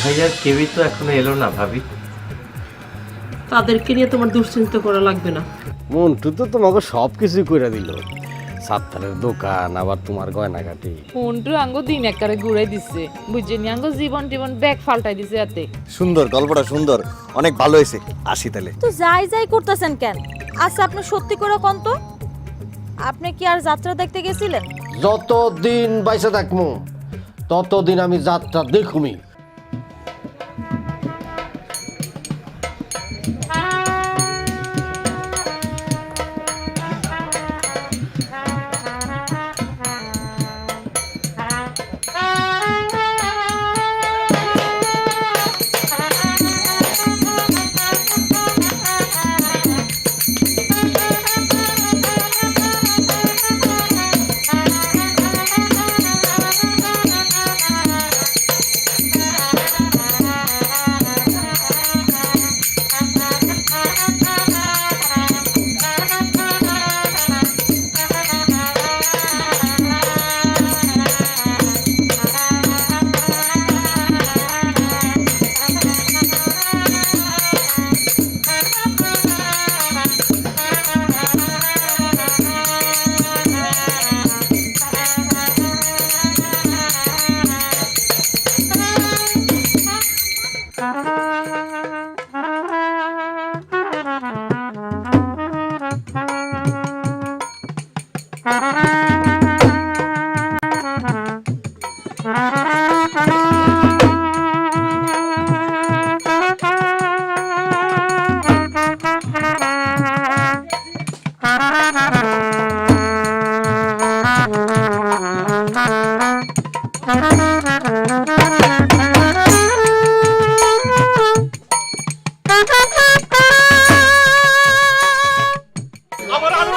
ভাইয়ার কেউই তো এখনও এলো না ভাবি। তাদেরকে নিয়ে তোমার দুশ্চিন্তা করা লাগবে না। মন্টু তো তোমাকে সব কিছুই করে দিল। সাত্তারের দোকান আবার তোমার গয়নাঘাটি মন্টু আঙ্গ দিন একবারে ঘুরে দিচ্ছে বুঝছেন আঙ্গ জীবন টিবন ব্যাগ ফাল্টাই দিছে এতে সুন্দর গল্পটা সুন্দর। অনেক ভালো হয়েছে। আসি তাহলে। তো যাই যাই করতেছেন কেন? আচ্ছা আপনি সত্যি করে কোন তো। আপনি কি আর যাত্রা দেখতে গেছিলেন? যতদিন বাইসে থাকমু ততদিন আমি যাত্রা দেখুমি। বলো তুমি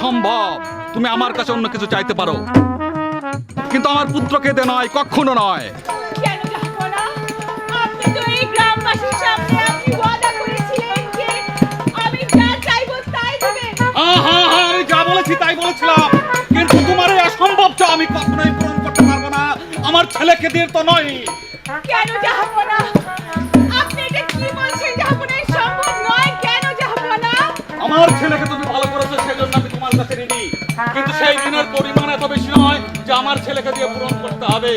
এ অসম্ভব তুমি আমার কাছে অন্য কিছু চাইতে পারো। কিন্তু আমার পুত্রকে দে নয় কখনো নয়। তাই বলেছিলাম। কিন্তু তোমার এই অসম্ভব চাও আমি কখনোই পূরণ করতে পারব না। আমার ছেলেকে দিয়ে তো নয়। কেন জাহাপনা আপনি এটা কি বলছেন জাহাপনা এই সম্ভব নয়? কেন জাহাপনা আমার ছেলেকে তুমি ভালো করেছ সেজন্য আমি কিন্তু সেই ঋণের পরিমাণ এত বেশি নয় যে আমার ছেলেকে দিয়ে পূরণ করতে হবে।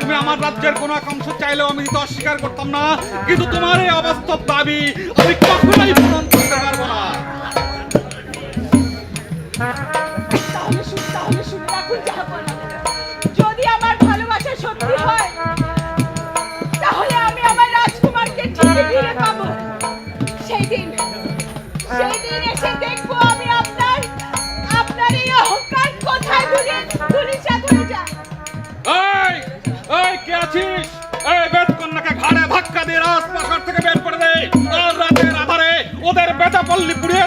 তুমি আমার রাজ্যের কোনো একাংশ চাইলেও আমি দিতে অস্বীকার করতাম না, কিন্তু তোমার এই অবাস্তব দাবি আমি কখনোই পূরণ করতে পারব না। সেই দিন সেই দিন এসে দেখব আমি এই এই, কে আছিস? ধাক্কা দিয়ে রাজপ্রাসাদ থেকে বের করে দে। রাতের আধারে ওদের বেটা পল্লী পুড়িয়ে